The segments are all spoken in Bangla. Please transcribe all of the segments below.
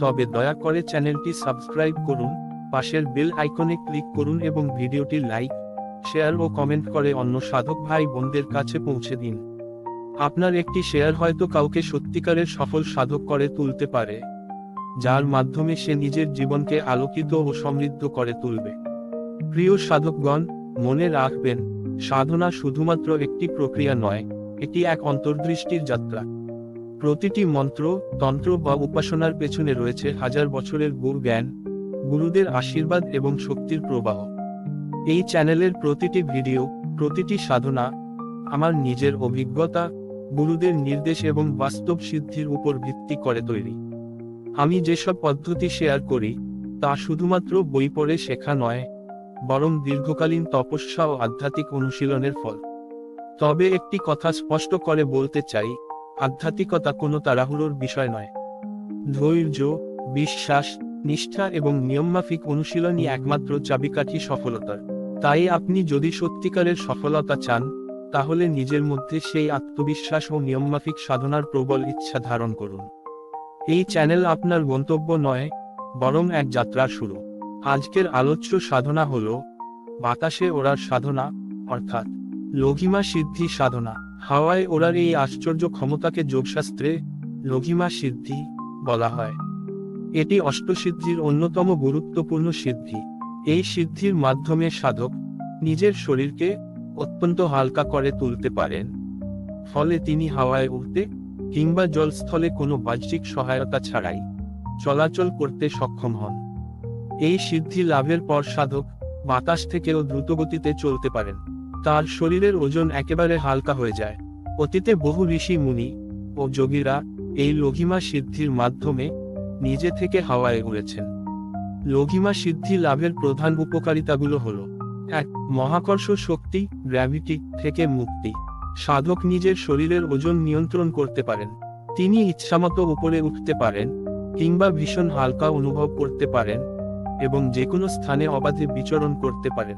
তবে দয়া করে চ্যানেলটি সাবস্ক্রাইব করুন, পাশের বেল আইকনে ক্লিক করুন এবং ভিডিওটি লাইক, শেয়ার ও কমেন্ট করে অন্য সাধক ভাই বোনদের কাছে পৌঁছে দিন। আপনার একটি শেয়ার হয়তো কাউকে সত্যিকারের সফল সাধক করে তুলতে পারে, যার মাধ্যমে সে নিজের জীবনকে আলোকিত ও সমৃদ্ধ করে তুলবে। প্রিয় সাধকগণ, মনে রাখবেন, সাধনা শুধুমাত্র একটি প্রক্রিয়া নয়, এটি এক অন্তর্দৃষ্টির যাত্রা। প্রতিটি মন্ত্র, তন্ত্র বা উপাসনার পেছনে রয়েছে হাজার বছরের গুরু জ্ঞান, গুরুদের আশীর্বাদ এবং শক্তির প্রবাহ। এই চ্যানেলের প্রতিটি ভিডিও, প্রতিটি সাধনা, আমার নিজের অভিজ্ঞতা, গুরুদের নির্দেশ এবং বাস্তব সিদ্ধির উপর ভিত্তি করে তৈরি। আমি যেসব পদ্ধতি শেয়ার করি, তা শুধুমাত্র বই পড়ে শেখা নয়, বরং দীর্ঘকালীন তপস্যা ও আধ্যাত্মিক অনুশীলনের ফল। তবে একটি কথা স্পষ্ট করে বলতে চাই আধ্যাত্মিকতা কোনো তাড়াহুড়োর বিষয় নয়। ধৈর্য, বিশ্বাস, নিষ্ঠা এবং নিয়মমাফিক অনুশীলনই একমাত্র চাবিকাঠি সফলতার। তাই আপনি যদি সত্যিকারের সফলতা চান, তাহলে নিজের মধ্যে সেই আত্মবিশ্বাস ও নিয়মমাফিক সাধনার প্রবল ইচ্ছা ধারণ করুন। এই চ্যানেল আপনার গন্তব্য নয়, বরং এক যাত্রার শুরু। আজকের আলোচ্য সাধনা হল, বাতাসে ওড়ার সাধনা, অর্থাৎ লঘিমা সিদ্ধি সাধনা। হাওয়ায় ওড়ার এই আশ্চর্য ক্ষমতাকে যোগশাস্ত্রে লঘিমা সিদ্ধি বলা হয়। এটি অষ্টসিদ্ধির অন্যতম গুরুত্বপূর্ণ সিদ্ধি। এই সিদ্ধির মাধ্যমে সাধক নিজের শরীরকে অত্যন্ত হালকা করে তুলতে পারেন। ফলে তিনি হাওয়ায় উঠতে কিংবা জলস্থলে কোনো বাহ্যিক সহায়তা ছাড়াই চলাচল করতে সক্ষম হন। এই সিদ্ধি লাভের পর সাধক বাতাস থেকেও দ্রুতগতিতে চলতে পারেন। তার শরীরের ওজন একেবারে হালকা হয়ে যায়। অতীতে বহু ঋষি, মুনি ও যোগীরা এই লঘিমা সিদ্ধির মাধ্যমে নিজে থেকে হাওয়ায় উড়েছেন লঘিমা সিদ্ধি লাভের প্রধান উপকারিতাগুলো হলো, এক, মহাকর্ষ শক্তি গ্র্যাভিটি থেকে মুক্তি। সাধক নিজের শরীরের ওজন নিয়ন্ত্রণ করতে পারেন। তিনি ইচ্ছামতো উপরে উঠতে পারেন কিংবা ভীষণ হালকা অনুভব করতে পারেন এবং যে কোনো স্থানে অবাধে বিচরণ করতে পারেন।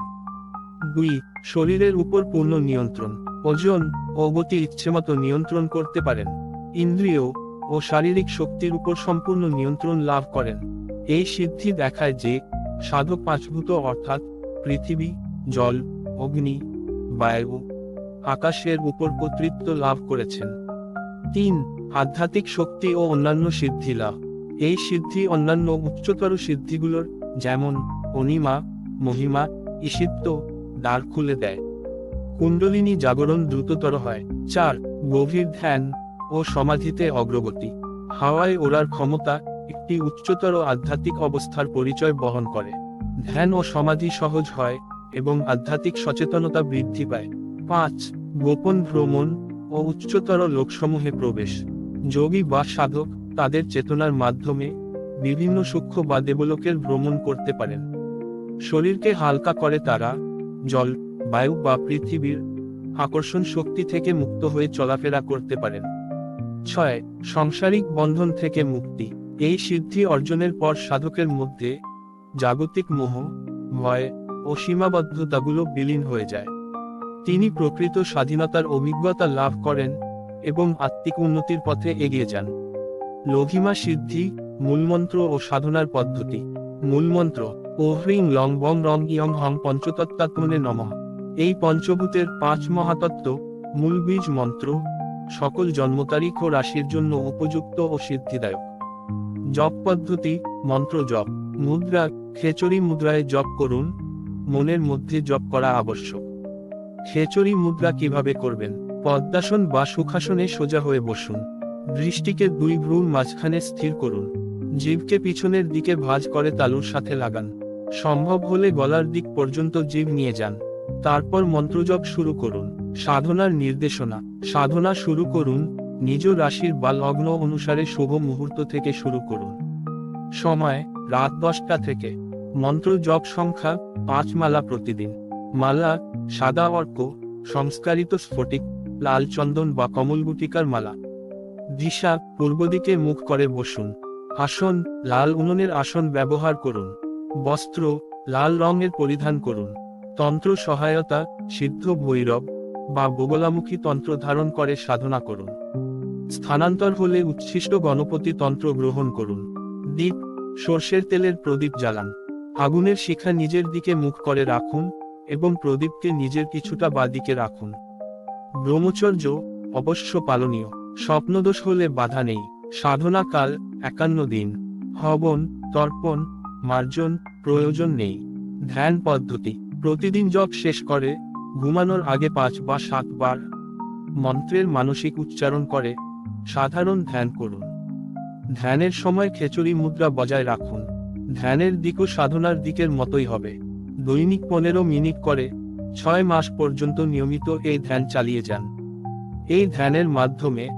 দুই, শরীরের উপর পূর্ণ নিয়ন্ত্রণ। ওজন ও গতি ইচ্ছেমতো নিয়ন্ত্রণ করতে পারেন। ইন্দ্রিয় ও শারীরিক শক্তির উপর সম্পূর্ণ নিয়ন্ত্রণ লাভ করেন। এই সিদ্ধি দেখায় যে, সাধক পাঁচভূত অর্থাৎ পৃথিবী, জল, অগ্নি, বায়ু, আকাশের উপর কর্তৃত্ব লাভ করেছেন। তিন, আধ্যাত্মিক শক্তি ও অন্যান্য সিদ্ধি লাভ। এই সিদ্ধি অন্যান্য উচ্চতর সিদ্ধিগুলোর, যেমন অনিমা, মহিমা ঈশিত্ব দ্বার খুলে দেয়। কুণ্ডলিনী জাগরণ দ্রুততর হয়। চার, গভীর ধ্যান ও সমাধিতে অগ্রগতি। হাওয়ায় ওড়ার ক্ষমতা একটি উচ্চতর আধ্যাত্মিক অবস্থার পরিচয় বহন করে। ধ্যান ও সমাধি সহজ হয় এবং আধ্যাত্মিক সচেতনতা বৃদ্ধি পায়। পাঁচ, গোপন ভ্রমণ ও উচ্চতর লোকসমূহে প্রবেশ। যোগী বা সাধক তাদের চেতনার মাধ্যমে বিভিন্ন সূক্ষ্ম বা দেবলোকের ভ্রমণ করতে পারেন। শরীরকে হালকা করে তারা জল, বায়ু বা পৃথিবীর আকর্ষণ শক্তি থেকে মুক্ত হয়ে চলাফেরা করতে পারেন। ছয়, সাংসারিক বন্ধন থেকে মুক্তি। এই সিদ্ধি অর্জনের পর সাধকের মধ্যে জাগতিক মোহ, ভয় ও সীমাবদ্ধতাগুলো বিলীন হয়ে যায়। তিনি প্রকৃত স্বাধীনতার অভিজ্ঞতা লাভ করেন এবং আত্মিক উন্নতির পথে এগিয়ে যান। লঘিমা সিদ্ধি মূলমন্ত্র ও সাধনার পদ্ধতি। মূলমন্ত্র ও লং বং রং ইয়ং হং পঞ্চতত্ত্বাত্মনে নমঃ। এই পঞ্চভূতের পাঁচ মহাতত্ত্ব, মূল বীজ মন্ত্র, সকল জন্ম তারিখ ও রাশির জন্য উপযুক্ত ও সিদ্ধিদায়ক। জপ পদ্ধতি, মন্ত্র জপ, মুদ্রা, খেচরি মুদ্রায় জপ করুন, মনের মধ্যে জপ করা আবশ্যক। খেচরি মুদ্রা কীভাবে করবেন? পদ্মাসন বা সুখাসনে সোজা হয়ে বসুন। দৃষ্টিকে দুই ভ্রুর মাঝখানে স্থির করুন। জীবকে পিছনের দিকে ভাঁজ করে তালুর সাথে লাগান। সম্ভব হলে গলার দিক পর্যন্ত জীব নিয়ে যান। তারপর মন্ত্রজপ শুরু করুন। সাধনার নির্দেশনা। সাধনা শুরু করুন। নিজ রাশির বা লগ্ন অনুসারে শুভ মুহূর্ত থেকে শুরু করুন। সময়, রাত দশটা থেকে। মন্ত্র জপ সংখ্যা, পাঁচ মালা প্রতিদিন। মালা, সাদা অর্ক, সংস্কারিত স্ফটিক, লাল চন্দন বা কমলগুটিকার মালা। দিশা, পূর্ব দিকে মুখ করে বসুন। আসন, লাল উনুনের আসন ব্যবহার করুন। বস্ত্র, লাল রঙের পরিধান করুন। তন্ত্র সহায়তা, সিদ্ধ ভৈরব বা বগলামুখী তন্ত্র ধারণ করে সাধনা করুন। স্থানান্তর হলে উচ্ছিষ্ট গণপতি তন্ত্র গ্রহণ করুন। দ্বীপ, সর্ষের তেলের প্রদীপ জ্বালান। আগুনের শিখা নিজের দিকে মুখ করে রাখুন এবং প্রদীপকে নিজের কিছুটা বাদিকে রাখুন। ব্রহ্মচর্য, অবশ্য পালনীয়। স্বপ্নদোষ হলে বাধা নেই। সাধনা কাল একান্ন দিন। হবন, তর্পণ মার্জন, প্রয়োজন নেই। ধ্যান পদ্ধতি। প্রতিদিন জপ শেষ করে, ঘুমানোর আগে পাঁচ বা সাতবার মন্ত্রের মানসিক উচ্চারণ করে, সাধারণ ধ্যান করুন। ধ্যানের সময় খেচুরি মুদ্রা বজায় রাখুন। ধ্যানের দিকও সাধনার দিকের মতোই হবে। দৈনিক পনেরো মিনিট করে, ছয় মাস পর্যন্ত নিয়মিত এই ধ্যান চালিয়ে যান। এই ধ্যানের মাধ্যমে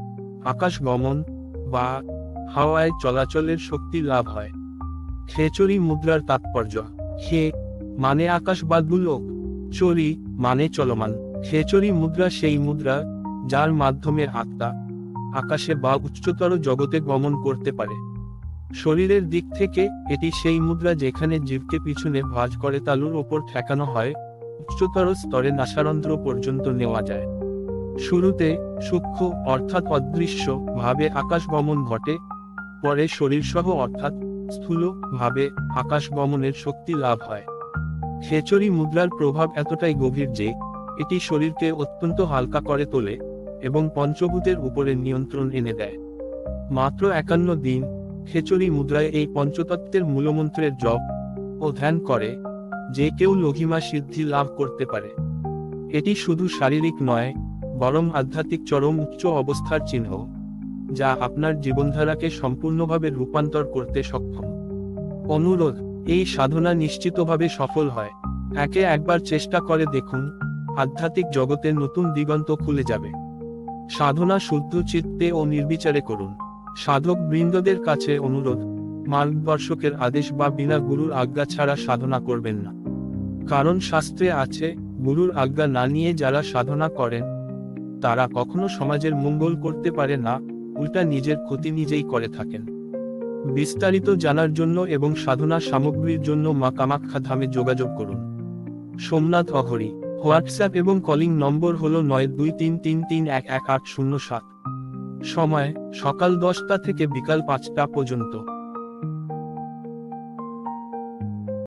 আকাশ গমন বা হাওয়ায় চলাচলের শক্তি লাভ হয়। খেচুরি মুদ্রার তাৎপর্য। খে মানে আকাশ বা দুলোক চরি মানে চলমান। খেচরি মুদ্রা সেই মুদ্রা, যার মাধ্যমে আত্মা আকাশে বা উচ্চতর জগতে গমন করতে পারে। শরীরের দিক থেকে এটি সেই মুদ্রা যেখানে জীবকে পিছনে ভাঁজ করে তালুর ওপর ঠেকানো হয়, উচ্চতর স্তরে নাসারন্ধ্র পর্যন্ত নেওয়া যায়। শুরুতে সূক্ষ্ম অর্থাৎ অদৃশ্য ভাবে আকাশ গমন ঘটে, পরে শরীরসহ অর্থাৎ স্থূল ভাবে আকাশ গমনের শক্তি লাভ হয়। খেচরি মুদ্রার প্রভাব এতটাই গভীর যে, এটি শরীরকে অত্যন্ত হালকা করে তোলে এবং পঞ্চভূতের উপরে নিয়ন্ত্রণ এনে দেয়। মাত্র একান্ন দিন খেচরি মুদ্রায় এই পঞ্চতত্ত্বের মূলমন্ত্রের জপ ও ধ্যান করে যে কেউ লঘিমা সিদ্ধি লাভ করতে পারে। এটি শুধু শারীরিক নয়, বরং আধ্যাত্মিক চরম উচ্চ অবস্থার চিহ্ন। যা আপনার জীবনধারাকে সম্পূর্ণভাবে রূপান্তর করতে সক্ষম। অনুরোধ, এই সাধনা নিশ্চিতভাবে সফল হয়। একে একবার চেষ্টা করে দেখুন, আধ্যাত্মিক জগতের নতুন দিগন্ত খুলে যাবে। সাধনা শুদ্ধ চিত্তে ও নির্বিচারে করুন। সাধক বৃন্দদের কাছে অনুরোধ, মার্গদর্শকের আদেশ বা বিনা গুরুর আজ্ঞা ছাড়া সাধনা করবেন না। কারণ শাস্ত্রে আছে, গুরুর আজ্ঞা না নিয়ে যারা সাধনা করেন, তারা কখনো সমাজের মঙ্গল করতে পারে না উল্টা নিজের ক্ষতি নিজেই করে থাকেন। বিস্তারিত জানার জন্য এবং সাধনা সামগ্রীর জন্য মা কামাখ্যা ধামে যোগাযোগ করুন। সোমনাথ অহরি হোয়াটসঅ্যাপ এবং কলিং নম্বর হল নয় দুই তিন তিন তিন এক এক আট শূন্য সাত। সময়, সকাল দশটা থেকে বিকাল পাঁচটা পর্যন্ত।